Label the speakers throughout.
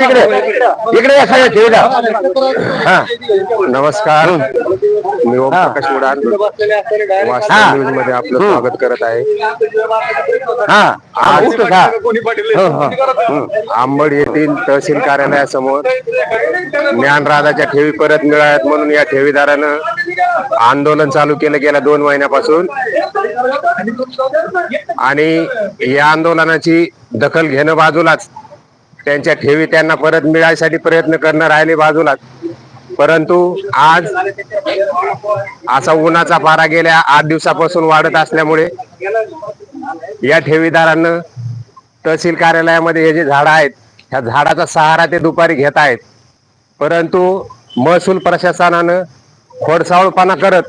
Speaker 1: इकडे. इकडे या सगळ्या ठेवल्या हा. नमस्कार. मी ओम प्रकाश उडान वास्तव न्यूजमध्ये आपलं स्वागत करत आहे. हा. आज का हो, हो. हं. आंबड येथील तहसील कार्यालयासमोर ज्ञानराजाच्या ठेवी परत मिळाव्यात म्हणून या ठेवीदारानं आंदोलन चालू केलं गेल्या दोन महिन्यापासून. आणि या आंदोलनाची दखल घेणं बाजूलाच त्यांच्या ठेवी त्यांना परत मिळायसाठी प्रयत्न करणं राहिले बाजूलाच परंतु आज असा उन्हाचा पारा गेल्या आठ दिवसापासून वाढत असल्यामुळे या ठेवीदारांना तहसील कार्यालयामध्ये हे जे झाडं आहेत ह्या झाडाचा सहारा ते दुपारी घेत आहेत. परंतु महसूल प्रशासनानं खोडसावळपणा करत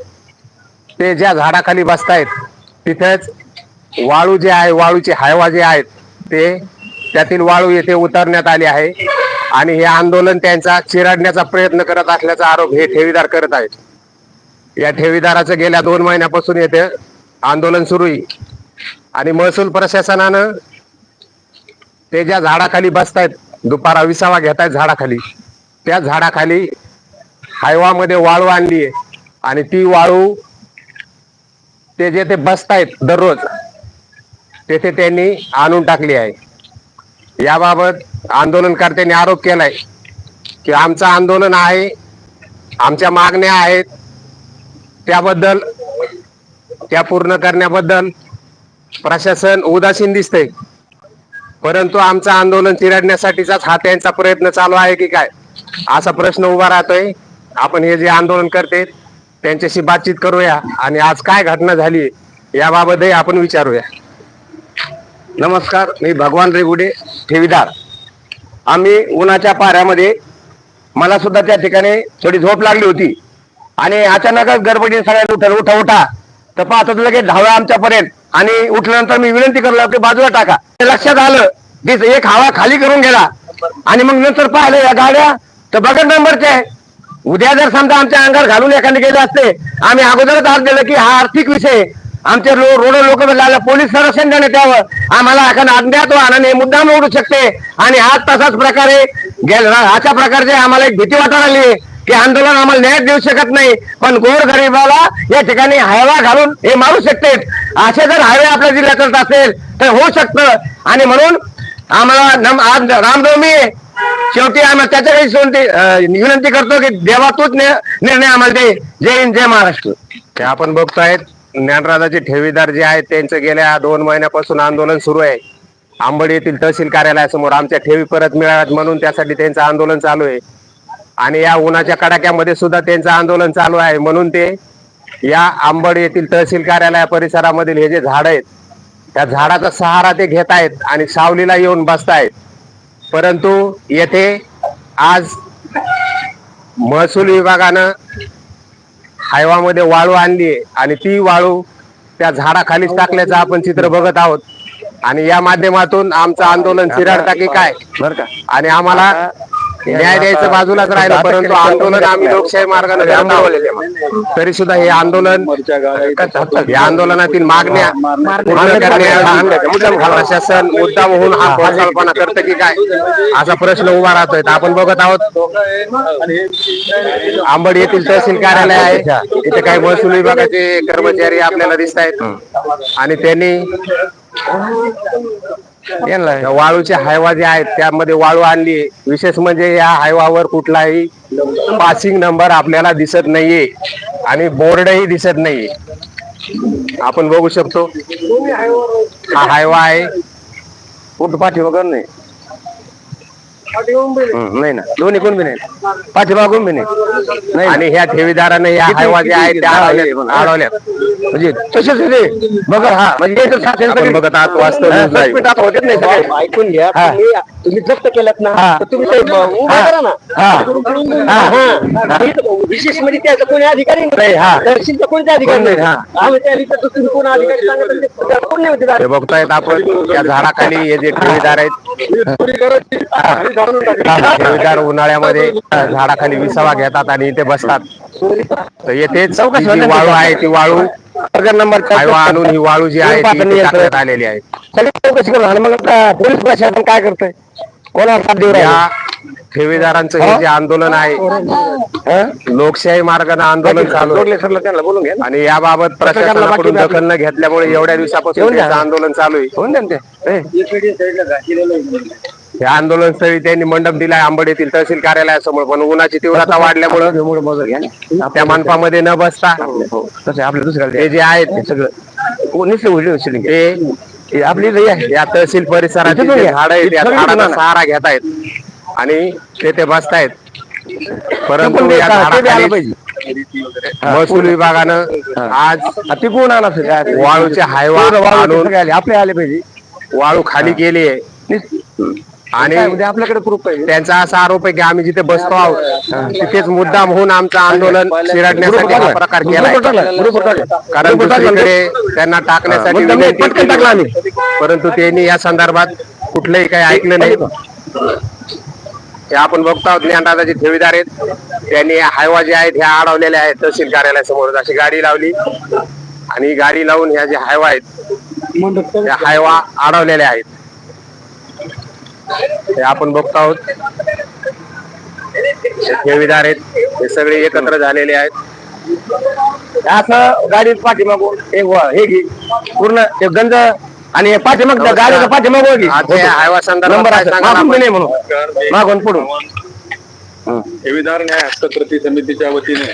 Speaker 1: ते ज्या झाडाखाली बसतायत तिथेच वाळू जे आहे वाळूचे हायवा जे आहेत ते त्यातील वाळू येथे उतरण्यात आली आहे. आणि हे आंदोलन त्यांचा चिरडण्याचा प्रयत्न करत असल्याचा आरोप हे ठेवीदार करत आहेत. या ठेवीदाराचं गेल्या दोन महिन्यापासून येथे आंदोलन सुरू आहे. आणि महसूल प्रशासनानं ते ज्या झाडाखाली बसतायत दुपारा विसावा घेतायत झाडाखाली त्या झाडाखाली हायवामध्ये वाळू आणली आहे. आणि ती वाळू ते जे ते बसतायत दररोज तेथे त्यांनी आणून टाकली आहे. याबाबत आंदोलनकर्त्यांनी आरोप केलाय की आमचं आंदोलन आहे आमच्या मागण्या आहेत त्याबद्दल त्या पूर्ण करण्याबद्दल प्रशासन उदासीन दिसतंय. परंतु आमचं आंदोलन चिरडण्यासाठीचाच हा त्यांचा प्रयत्न चालू आहे की काय? असा प्रश्न उभा राहतोय. आपण हे जे आंदोलन करते त्यांच्याशी बातचीत करूया आणि आज काय घटना झाली याबाबतही आपण विचारूया. नमस्कार मी भगवान रेगुडे ठेवीदार. आम्ही उन्हाच्या पाऱ्यामध्ये मला सुद्धा त्या ठिकाणी थोडी झोप लागली होती. आणि अचानकच गडबडीने सगळ्यांनी उठल उठा उठा. तर पाहतो लगेच धावा आमच्यापर्यंत. आणि उठल्यानंतर मी विनंती करलो की बाजूला टाका. ते लक्षात आलं की एक हवा खाली करून गेला. आणि मग नंतर पाहिलं या गाड्या. तर बघत नंबरचे आहे. उद्या जर समजा आमच्या अंगावर घालून एखादी गेले असते आम्ही अगोदरच आज दिलं की हा आर्थिक विषय आमचे रोड लोक लागला पोलीस संरक्षण देण्यात यावं आम्हाला एखादा अज्ञात वाहनाने मुद्दाम ओढू शकते. आणि आज तसाच प्रकारे अशा प्रकारचे आम्हाला एक भीती वाटायला लागली की आंदोलन आम्हाला न्याय देऊ शकत नाही. पण गोर गरीबाला या ठिकाणी हायवा घालून हे मारू शकते. असे जर हायवे आपल्या जिल्ह्यात असेल तर होऊ शकतं. आणि म्हणून आम्हाला आज रामनवमी आहे. शेवटी आम्हाला त्याच्याकडे विनंती करतो की देवा तूच निर्णय आम्हाला दे. जय हिंद जय महाराष्ट्र. ते आपण बघतोय ज्ञानराजाचे ठेवीदार जे आहेत त्यांचं गेल्या दोन महिन्यापासून आंदोलन सुरू आहे. आंबड येथील तहसील कार्यालयासमोर आमच्या ठेवी परत मिळाव्यात म्हणून त्यासाठी त्यांचं आंदोलन चालू आहे. आणि या उन्हाच्या कडाक्यामध्ये सुद्धा त्यांचं आंदोलन चालू आहे म्हणून ते या आंबड येथील तहसील कार्यालय परिसरामधील हे जे झाड आहेत त्या झाडाचा सहारा ते घेत आहेत आणि सावलीला येऊन बसतायत. परंतु येथे आज महसूल विभागानं हायवामध्ये वाळू आणली आणि ती वाळू त्या झाडाखालीच टाकल्याचं आपण चित्र बघत आहोत. आणि या माध्यमातून आमचं आंदोलन चिराडता की. काय आणि आम्हाला न्याय द्यायचं बाजूला राहिलं परंतु आंदोलन आम्ही लोकशाही मार्गाने. तरी सुद्धा हे आंदोलन या आंदोलनातील मागण्या पूर्ण करण्यासाठी प्रशासन मुद्दाम होऊन हा खोडसाळपणा करतं की काय? असा प्रश्न उभा राहतोय. आपण बघत आहोत आंबड येथील तहसील कार्यालय आहे. इथे काही महसूल विभागाचे कर्मचारी आपल्याला दिसत आहेत आणि त्यांनी वाळूचे हायवा जे आहेत त्यामध्ये वाळू आणली. विशेष म्हणजे या हायवावर कुठलाही पासिंग नंबर आपल्याला दिसत नाहीये आणि बोर्डही दिसत नाहीये. आपण बघू शकतो. हा हायवा आहे. फुटपाठी वगैरे नाही. नाही ना दोन्ही कोण बी नाही पाठीमागून बी नाही नाही आणि ह्या ठेवीदाराने या हायवा जे आहेत त्या अडवल्या अडवल्या म्हणजे तसेच आहे ते बघा हा म्हणजे बघत आहात वास्तव live.
Speaker 2: होतेच नाही. ऐकून घ्या. तुम्ही तुम्ही जप्त केलात ना
Speaker 1: हा.
Speaker 2: तुम्ही ते उभा
Speaker 1: हा.
Speaker 2: करा ना
Speaker 1: हा.
Speaker 2: हा, हा. इथं विशेष म्हणजे त्याचं कोणी अधिकारी
Speaker 1: नाही, हा.
Speaker 2: दर्शनचं कोणते अधिकारी
Speaker 1: कोण नाही, हा.
Speaker 2: आम्ही त्या कोण अधिकारी सांगत कोण नाही होते
Speaker 1: बघतायत आपण या झाडाखाली हे जे ठेवीदार आहेत ठेवीदार उन्हाळ्यामध्ये झाडाखाली विसावा घेतात आणि इथे बसतात. तर जी वाळू आहे ती वाळू
Speaker 2: नंबर
Speaker 1: आणून ही वाळू जी आहे ती इथे टाकण्यात आलेली आहे.
Speaker 2: चौकशी करून आणि मग पोलीस प्रशासन काय करतंय? कोणाला साथ देऊ राहिले?
Speaker 1: या ठेवीदारांचं हे जे आंदोलन आहे
Speaker 2: हं?
Speaker 1: लोकशाही मार्गाने आंदोलन चालू आहे.
Speaker 2: जोडले सरला त्यांना बोलून घ्या.
Speaker 1: आणि याबाबत प्रशासनाकडून दखल न घेतल्यामुळे एवढ्या दिवसापासून आंदोलन चालू आहे. या आंदोलन स्थळी त्यांनी मंडप दिलाय आंबड येथील तहसील कार्यालयासमोर पण उन्हाची तीव्रता वाढल्यामुळे. त्या मंडपामध्ये न बसता
Speaker 2: हो, तसं आपल्या
Speaker 1: जे आहेत
Speaker 2: ते सगळं हो.
Speaker 1: ते
Speaker 2: हे आपली लई आहे
Speaker 1: या तहसील परिसरातील जे. झाड आहेत त्या
Speaker 2: इथं घ्या
Speaker 1: झाडाचा
Speaker 2: ना.
Speaker 1: सहारा घेत आहेत आणि तेथे बसतायत परंतु या झाडाखाली महसूल विभागानं आज
Speaker 2: ते कोण आला असेल काय?
Speaker 1: वाळूचे हायवा
Speaker 2: सगळे आले. आपले आले पाहिजे
Speaker 1: वाळू खाली केली आहे
Speaker 2: आणि आपल्याकडे प्रूफ पाहिजे
Speaker 1: त्यांचा असा आरोप आहे की आम्ही जिथे बसतो आहोत तिथेच मुद्दाम होऊन आमचं आंदोलन चिरडण्यासाठी हा प्रकार केलाय. कारण दुसरीकडे त्यांना टाकण्यासाठी विनंती. केली. परंतु त्यांनी या संदर्भात कुठलंही काही ऐकलं नाही. हे आपण बघतो आहोत ज्ञानदादाचे ठेवीदार आहेत. त्यांनी या हायवा जे आहेत ह्या अडवलेल्या आहेत तहसील कार्यालयासमोर. अशी गाडी लावली आणि गाडी लावून ह्या जे हायवा आहेत त्या हायवा अडवलेल्या आहेत. हे आपण बघतो आहोत. हे ठेवीदार आहेत. हे सगळे एकत्र झालेले आहेत.
Speaker 2: असं गाडी पाठीमागून एक वा- हे घे. पूर्ण ते गंज आणि हे पाठीमाग गाडीचा पाठीमाग घे.
Speaker 1: आज हे हायवा संदर्भात
Speaker 2: नंबर
Speaker 1: काय सांगाल आपण?
Speaker 2: नाही म्हणून. मागून पुढून.
Speaker 3: ठेवीदार न्याय हस्तकृती समितीच्या वतीने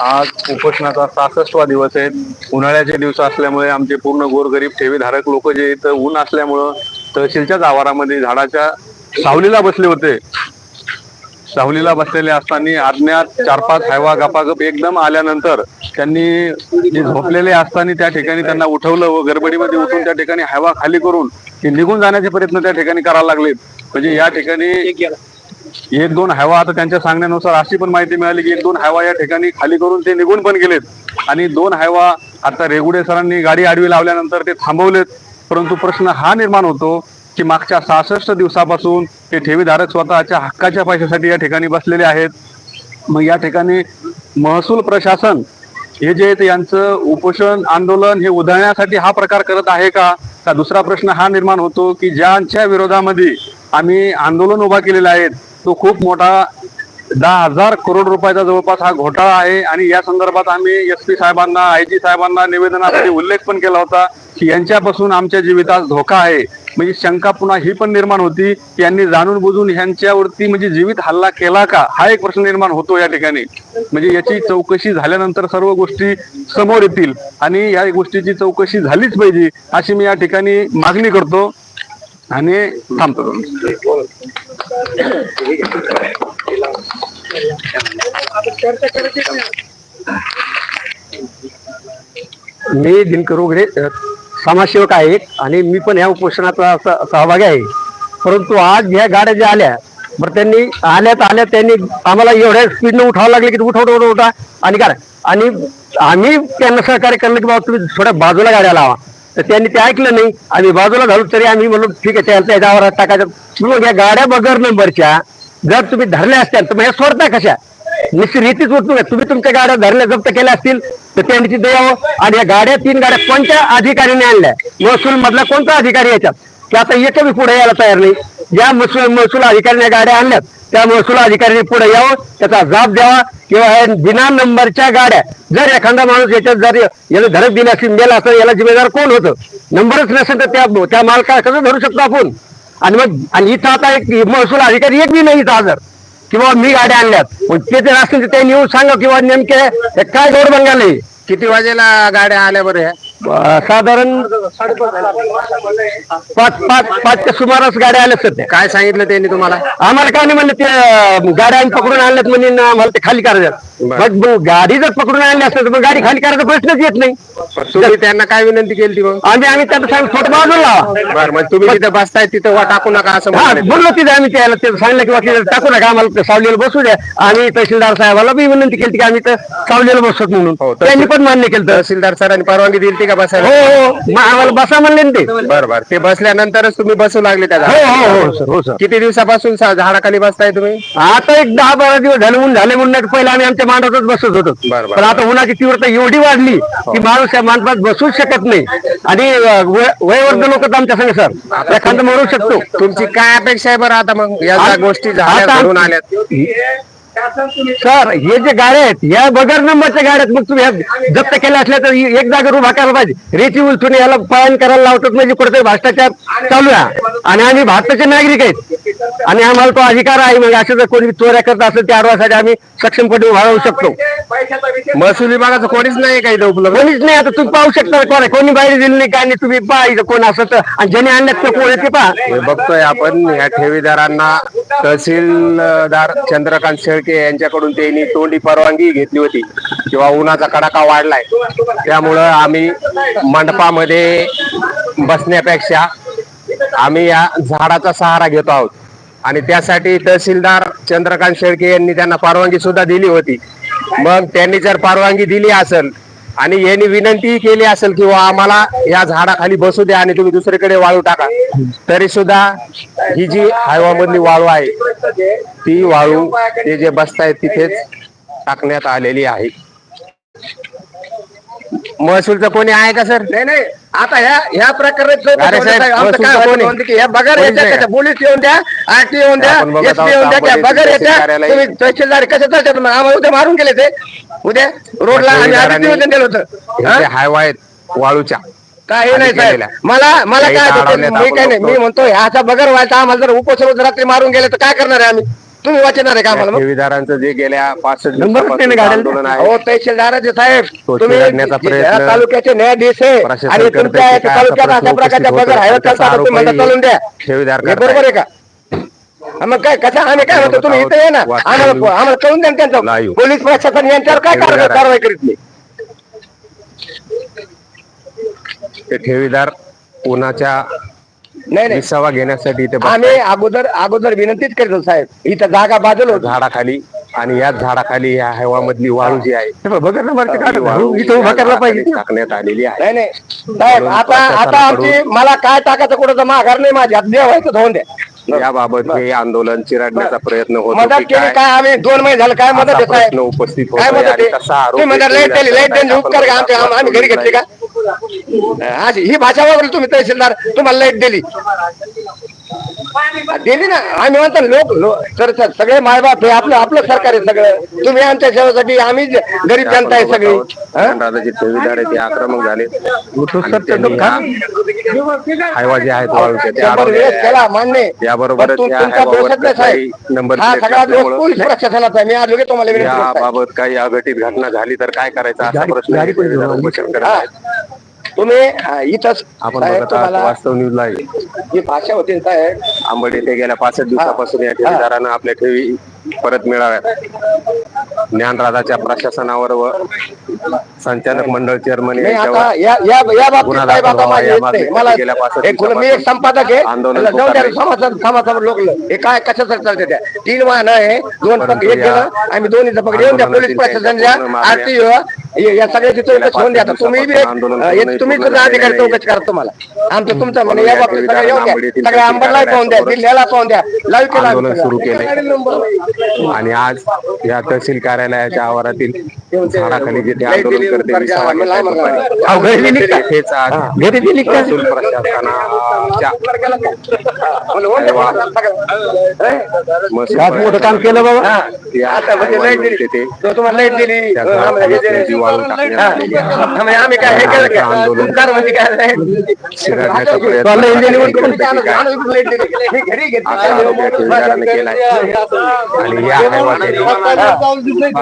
Speaker 3: आज उपोषणाचा सासष्टवा दिवस आहे. उन्हाळ्याचे दिवस असल्यामुळे आमचे पूर्ण गोरगरीब ठेवीधारक लोक जे इथं ऊन असल्यामुळं तहसीलच्याच आवारामध्ये झाडाच्या सावलीला बसले होते. सावलीला बसलेले असताना अज्ञात चार पाच हायवा गपागप एकदम आल्यानंतर त्यांनी जे झोपलेले असताना त्या ठिकाणी त्यांना उठवलं व गडबडीमध्ये उठून त्या ठिकाणी हायवा खाली करून ते निघून जाण्याचे प्रयत्न त्या ठिकाणी करायला लागलेत. म्हणजे या ठिकाणी एक दोन हवा आता त्यांच्या सांगण्यानुसार अशी पण माहिती मिळाली की एक दोन हवा या ठिकाणी खाली करून ते निघून पण गेलेत. आणि दोन हायवा आता रेगुडे सरांनी गाडी आडवी लावल्यानंतर ते थांबवलेत. परंतु प्रश्न हा निर्माण होतो की मागच्या सहासष्ट दिवसापासून ते ठेवीधारक स्वतःच्या हक्काच्या पैशासाठी या ठिकाणी बसलेले आहेत. मग या ठिकाणी महसूल प्रशासन हे जे आहेत यांचं उपोषण आंदोलन हे उधळण्यासाठी हा प्रकार करत आहे का? का दुसरा प्रश्न हा निर्माण होतो की ज्यांच्या विरोधामध्ये आम्ही आंदोलन उभा केलेलं आहे तो खूप मोठा दहा हजार करोड रुपयाचा जवळपास हा घोटाळा आहे. आणि या संदर्भात आम्ही एस पी साहेबांना आय जी साहेबांना निवेदनासाठी उल्लेख पण केला होता की यांच्यापासून आमच्या जीवितास धोका आहे. म्हणजे शंका पुन्हा ही पण निर्माण होती की यांनी जाणून बुजून ह्यांच्यावरती म्हणजे जीवित हल्ला केला का? हा एक प्रश्न निर्माण होतो या ठिकाणी. म्हणजे याची चौकशी झाल्यानंतर सर्व गोष्टी समोर येतील आणि या गोष्टीची चौकशी झालीच पाहिजे अशी मी या ठिकाणी मागणी करतो. आणि थांबतो.
Speaker 2: मी दिनकर उघडे समाजसेवक आहे आणि मी पण ह्या उपोषणाचा सहभागी आहे. परंतु आज ह्या गाड्या ज्या आल्या बरं त्यांनी आल्यात आल्या त्यांनी आम्हाला एवढ्या स्पीडनं उठावं लागले की उठव उठा उठा आणि काय आणि आम्ही त्यांना सहकार्य केलं की बाबा तुम्ही थोड्या बाजूला गाड्या लावा. तर त्यांनी ते ऐकलं नाही. आम्ही बाजूला घालू तरी आम्ही म्हणलो ठीक आहे त्यांच्या याच्यावर टाकायचं. मग या गाड्या बगर नंबरच्या जर तुम्ही धरल्या असत्या तर मग ह्या सोडता कशा? निश्चित रीतीच उठून तुम्ही तुमच्या गाड्या धरल्या जप्त केल्या असतील तर त्यांनी तिथे यावं. आणि या गाड्या तीन गाड्या कोणत्या अधिकाऱ्याने आणल्या? महसूल मधला कोणता अधिकारी याच्यात? की आता एकही पुढे यायला तयार नाही. ज्या महसूल महसूल अधिकाऱ्याने गाड्या आणल्यात त्या महसूल अधिकाऱ्यांनी पुढे यावं त्याचा जाब द्यावा किंवा ह्या बिना नंबरच्या गाड्या जर एखादा माणूस याच्यात जर याला धडक दिली असेल मेला असेल याला जिम्मेदार कोण होतं? नंबरच नसेल तर त्या त्या मालकाला कसं धरू शकतो आपण? आणि मग आणि इथं आता एक महसूल अधिकारी एक बी नाही इथं हजर. किंवा मी गाड्या आणल्यात. ते जर असतील तर त्यांनी येऊन सांगा किंवा नेमके काय गोड बंगाल
Speaker 1: किती वाजेला गाड्या आल्या बरं
Speaker 2: साधारण पाच पाच पाचच्या सुमारास गाड्या आल्या सध्या.
Speaker 1: काय सांगितलं त्यांनी तुम्हाला?
Speaker 2: आम्हाला काय नाही म्हणलं ते गाड्या आम्ही पकडून आणल्यात म्हणजे आम्हाला ते खाली करायचं. मग गाडी जर पकडून आणली असेल तर मग गाडी खाली करायचा प्रश्नच येत नाही.
Speaker 1: तुम्ही त्यांना काय विनंती केली ती मग?
Speaker 2: आम्ही आम्ही त्यांना सांग थोडं बाजूला लावा.
Speaker 1: बरं मग तुम्ही तिथे बसताय तिथं वा टाकू नका असं
Speaker 2: बोललो तिथे आम्ही त्याला ते सांगितलं की वकील टाकू नका आम्हाला सावलीला बसू द्या. आम्ही तहसीलदार साहेबाला बी विनंती केली की आम्ही तर सावलीला बसत म्हणून.
Speaker 1: हो,
Speaker 2: त्यांनी पण मान्य केलं
Speaker 1: तहसीलदार सरांनी परवानगी दिली ती का
Speaker 2: हो
Speaker 1: बसायला?
Speaker 2: हो मग आम्हाला बसा म्हणले ना ते. हो
Speaker 1: बर बर. ते बसल्यानंतरच तुम्ही बसू लागले त्या
Speaker 2: हो
Speaker 1: झाडाखाली.
Speaker 2: हो सर. हो सर.
Speaker 1: किती दिवसापासून सा- झाडाखाली बसताय तुम्ही?
Speaker 2: आता एक दहा बारा दिवस झाले ऊन झाले म्हणून पहिले आम्ही आमच्या मांडवातच बसत होतो.
Speaker 1: बरं, बरं.
Speaker 2: पण आता उन्हाची तीव्रता एवढी वाढली की माणूस या मांडवात बसूच शकत नाही. आणि अं, वय- वयोवृद्ध लोक आमच्या संग सर. एखादं मरू शकतो.
Speaker 1: तुमची काय अपेक्षा आहे बरं आता मग? या ज्या गोष्टी झाल्या
Speaker 2: आता-
Speaker 1: घडून आल्यात.
Speaker 2: सर हे जे गाड्या आहेत या बगर नंबरच्या गाड्या आहेत मग तुम्ही ह्या जप्त केल्या असल्या तर एक जागा उभा करायला पाहिजे. रेती उलटून याला पायन करायला लावतात म्हणजे कुठेतरी भ्रष्टाचार चालू आहे. आणि आम्ही भारताचे नागरिक आहेत. आणि आम्हाला तो अधिकार आहे म्हणजे असं जर कोणी चोऱ्या करत असेल त्या अडवासाठी आम्ही सक्षमपणे उभा राहू शकतो.
Speaker 1: महसूल विभागाचं कोणीच नाही का इथं उपलब्ध.
Speaker 2: कोणीच नाही आता तुम्ही पाहू शकता कोण कोणी बाहेर दिली नाही काय नाही तुम्ही पहा इथं कोण असं तर. आणि ज्याने आणल्यात तर कोण आहे ते पहा.
Speaker 1: बघतोय आपण या ठेवीदारांना तहसीलदार चंद्रकांत शेळके यांच्याकडून त्यांनी तोंडी परवानगी घेतली होती किंवा उन्हाचा कडाका वाढलाय. त्यामुळं आम्ही मंडपामध्ये बसण्यापेक्षा आम्ही या झाडाचा सहारा घेतो आहोत. आणि त्यासाठी तहसीलदार चंद्रकांत शेळके यांनी त्यांना परवानगी सुद्धा दिली होती. मग त्यांनी जर परवानगी दिली असेल आणि यांनी विनंती केली असेल किंवा आम्हाला या झाडाखाली बसू द्या आणि तुम्ही दुसरीकडे वाळू टाका. तरी सुद्धा ही जी हायवामधली वाळू आहे ती वाळू ते जे बसतायत तिथेच टाकण्यात आलेली आहे. महसूलचं कोणी आहे का सर?
Speaker 4: नाही नाही. आता ह्या ह्या प्रकारे जो-
Speaker 1: अरे साहेब,
Speaker 4: आमचं काय
Speaker 1: कोणी?
Speaker 4: म्हणते की ह्या बगर
Speaker 1: कोणीच
Speaker 4: येत्या
Speaker 1: नाही
Speaker 4: त्याच्या पोलीस येऊन द्या आरटी येऊन द्या
Speaker 1: आपण बघत
Speaker 4: एसपी
Speaker 1: आहोत
Speaker 4: येऊन द्या त्या बगर
Speaker 1: कार्यालय.
Speaker 4: तुम्ही तहसीलदार कसे चालतात? मग आम्हाला उद्या मारून गेले ते. उद्या रोडला आम्ही
Speaker 1: ठेवीदारांनी-
Speaker 4: निवेदन दिलं होतं.
Speaker 1: हे हायवा आहेत वाळूच्या.
Speaker 4: काही नाही
Speaker 1: आधी
Speaker 4: साहेब.
Speaker 1: केलेल्या.
Speaker 4: मला मला
Speaker 1: काही
Speaker 4: काय होतं, मी
Speaker 1: आपण
Speaker 4: काय नाही. मी
Speaker 1: बघतो.
Speaker 4: म्हणतो ह्याचा बगर व्हायचा आम्हाला जर उपोषण रात्री मारून गेले तर काय करणार आहे आम्ही? तुम्ही वाचणार आहे का आम्हाला मग?
Speaker 1: ठेवीदारांचं जे गेल्या पाच
Speaker 2: नंबर
Speaker 1: दिवसापासून. आंदोलन आहे
Speaker 4: हो तहसीलदाराचे साहेब
Speaker 1: तो
Speaker 4: तुम्ही
Speaker 1: चिरडण्याचा प्रयत्न
Speaker 4: या तालुक्याचे न्यायाधीश आहे
Speaker 1: प्रशासन
Speaker 4: आणि
Speaker 1: करतंय
Speaker 4: तुमच्या
Speaker 1: की
Speaker 4: तालुक्यात अशा प्रकारच्या
Speaker 1: उपस्थित.
Speaker 4: हायवे
Speaker 1: त्याचा
Speaker 4: चालतात तुम्ही
Speaker 1: आरोपही
Speaker 4: म्हणता चालून द्या
Speaker 1: ठेवीदार
Speaker 4: हे. बरोबर आहे का हा, मग काय कसं आम्ही काय म्हणतो तुम्ही इथे ये ना
Speaker 1: वाचून
Speaker 4: आम्हाला आम्हाला कळून द्या ना त्यांचं. पोलीस प्रशासन यांच्यावर काय कारवाई
Speaker 1: ठेवीदार आहे.
Speaker 4: कारवाई करीत नाही
Speaker 1: ते ठेवीदार उन्हाच्या
Speaker 4: नाही नाही.
Speaker 1: विसावा घेण्यासाठी
Speaker 4: आम्ही अगोदर अगोदर विनंतीच करतो साहेब. इथं जागा बाजूला होती.
Speaker 1: झाडाखाली आणि याच झाडाखाली या हवामधली वाळू जी आहे.
Speaker 2: हे बघ,
Speaker 1: वाळू
Speaker 2: इथं उभा
Speaker 1: या
Speaker 2: करायला पाहिजे.
Speaker 1: झाडाखाली टाकण्यात आलेली आहे.
Speaker 4: नाही नाही. साहेब आता आता आमची मला काय टाकायचं कुठं माघार नाही माझ्या हात व्हायचं धुवून द्या
Speaker 1: याबाबत हे आंदोलन चिरडण्याचा प्रयत्न होतो
Speaker 4: मदत
Speaker 1: की
Speaker 4: केली काय? आम्ही? दोन महिने झाले काय मदत
Speaker 1: असा
Speaker 4: आहे
Speaker 1: प्रश्न
Speaker 4: साहेब
Speaker 1: उपस्थित
Speaker 4: काय
Speaker 1: होतोय
Speaker 4: मदत
Speaker 1: आणि
Speaker 4: आहे?
Speaker 1: तसा आरोप
Speaker 4: तुम्ही म्हणता
Speaker 1: देखील
Speaker 4: लाइट दिली लाइट
Speaker 1: करतायत.
Speaker 4: त्यांनी उपकार का आमचे आम- आम्ही घरी घेतली का? आज ही भाषा वापरली तुम्ही तहसीलदार तुम्हाला लाइट दिली. दिली ना आम्ही म्हणतो लोक लो- तर तर सगळे मायबाप हे आपलं आपलं सरकार आहे सगळं. तुम्ही आमच्या सेवेसाठी आम्ही गरीब जनता आहे सगळी?
Speaker 1: दादाचे ठेवीदार आहे ते आक्रमक झाले.
Speaker 2: सर
Speaker 1: जे आहेत
Speaker 4: मान्य.
Speaker 1: याबरोबरच
Speaker 4: पण तु-
Speaker 1: या
Speaker 4: तुमचा
Speaker 1: हायवावर
Speaker 4: दोषच नाही
Speaker 1: कसलाही
Speaker 4: साहेब
Speaker 1: नंबर
Speaker 4: हा
Speaker 1: प्लेट
Speaker 4: सगळा दोष
Speaker 1: नसल्यामुळं
Speaker 4: पोलीस प्रशासनाचा आहे. मी आज तुम्हाला.
Speaker 1: याबाबत काही अघटित घटना झाली तर काय करायचं असा प्रश्न
Speaker 4: तुम्ही इथंच
Speaker 1: आपण
Speaker 4: साहेब
Speaker 1: बघत आहात
Speaker 4: तुम्हाला
Speaker 1: वास्तव.
Speaker 4: जी भाषा होती ना साहेब
Speaker 1: आंबड येथे गेल्या पाच दिवसापासून या ठेवीदारांना आपल्या ठेवी परत मिळाव्यात ज्ञानराजाच्या प्रशासनावर व संचालक मंडळ चेअरमन
Speaker 4: नाही
Speaker 1: यांच्यावर
Speaker 4: आता या या या बाबतीत
Speaker 1: गुन्हा
Speaker 4: साहेब
Speaker 1: दाखल
Speaker 4: आता
Speaker 1: व्हावा
Speaker 4: माझी
Speaker 1: या
Speaker 4: हेच नाही.
Speaker 1: मागणीसाठी
Speaker 4: मला
Speaker 1: गेल्या पाच
Speaker 4: एक मी एक संपादक आहे
Speaker 1: आंदोलन
Speaker 4: मला जाऊन द्या
Speaker 1: पुकारले.
Speaker 4: समाजात समाजावर लोकलं हे काय कशासाठी चालते त्या तीन वाहन आहे दोन
Speaker 1: परंतु
Speaker 4: एक
Speaker 1: या
Speaker 4: गेलं आम्ही दोन्हीचं पग येऊन द्या पोलीस
Speaker 1: आंदोलनातील
Speaker 4: प्रशासन
Speaker 1: त्यांच्या
Speaker 4: द्या
Speaker 1: पूर्ण मागण्या
Speaker 4: आरटीओ या सगळ्याची चौकशी होऊन द्या. तुम्ही तुम्ही सुद्धा अधिकारी चौकशी करा तुम्हाला? आमचं तुमचं म्हणे या बाबतीत सगळं
Speaker 1: ठेवीदारांना
Speaker 4: सगळ्या अंबरला पाहून द्या. दिल्लीला पाहून द्या. लाईव्ह केला
Speaker 1: सुरू.
Speaker 4: सगळं.
Speaker 1: आणि आज या तहसील कार्यालयाच्या आवारातील झाडाखाली आंदोलन करते
Speaker 2: घरी घरी
Speaker 1: प्रशासनाच्या
Speaker 2: मोठं काम केलं बाबा.
Speaker 4: म्हणजे लाइट दिली तो. तुम्हाला लाइट. हा, म्हणजे आम्ही काय हे केलं
Speaker 1: आंदोलन.
Speaker 4: म्हणजे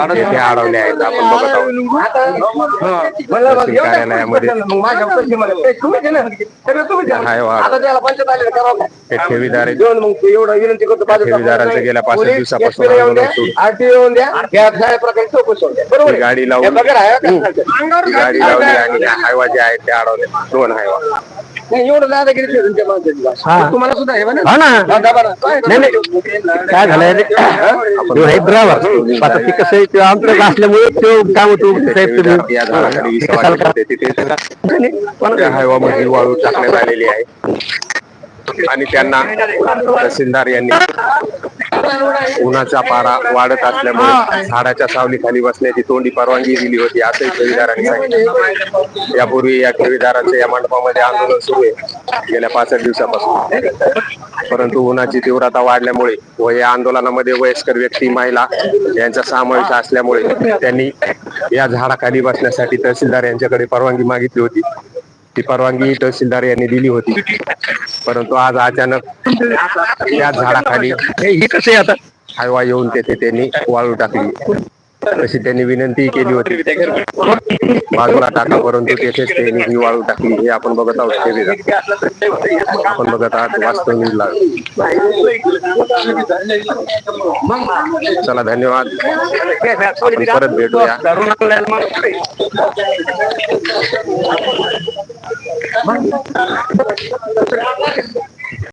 Speaker 1: आणि या आहेत. कार्यालयामध्ये
Speaker 4: आहे आहे.
Speaker 1: हे. ठेवीदार ठेवीदाराचं गेल्या पाच दिवसापासून
Speaker 4: आहे?
Speaker 1: गाडी लावून-
Speaker 4: बघा, आहे का?
Speaker 1: ती गाडी लावली. आणि हायवा जे आहेत ते अडवले. दोन हायवा.
Speaker 2: नाही, एवढं दादागिरी ठेवून त्या माणसाची.
Speaker 4: हा.
Speaker 2: तुम्हाला सुद्धा आहे म्हणा.
Speaker 4: हा ना
Speaker 2: हा, दाबा ना. काय
Speaker 4: नाही नाही काय झालंय रे? तो आहे ड्रायव्हर आता ते कसं आहे ते आमचं असल्यामुळे तो काय होतो साहेब तुम्ही कशाला करा?
Speaker 1: त्या वाळू टाकण्यात आलेली आहे आणि त्यांना तहसीलदार यांनी उन्हाचा पारा वाढत असल्यामुळे झाडाच्या सावलीखाली बसण्याची तोंडी परवानगी दिली होती असंही ठेवीदारांनी सांगितलं. यापूर्वी या ठेवीदारांचं या मंडपामध्ये आंदोलन सुरू आहे गेल्या पाच आठ दिवसापासून. परंतु उन्हाची तीव्रता वाढल्यामुळे व या आंदोलनामध्ये वयस्कर व्यक्ती महिला यांचा समावेश असल्यामुळे त्यांनी या झाडाखाली बसण्यासाठी तहसीलदार यांच्याकडे परवानगी मागितली होती. ती परवानगी तहसीलदार यांनी दिली होती. परंतु आज अचानक या झाडाखाली
Speaker 4: हे कसं आता?
Speaker 1: हायवा येऊन तेथे त्यांनी वाळू टाकली. तशी त्यांनी विनंती केली होती. बाजूला टाका परंतु तेथेच त्यांनी ही वाळू टाकली. हे आपण बघत आहोत आपण बघत आहात वास्तव न्यूजला. चला धन्यवाद. परत भेटूया.
Speaker 2: मग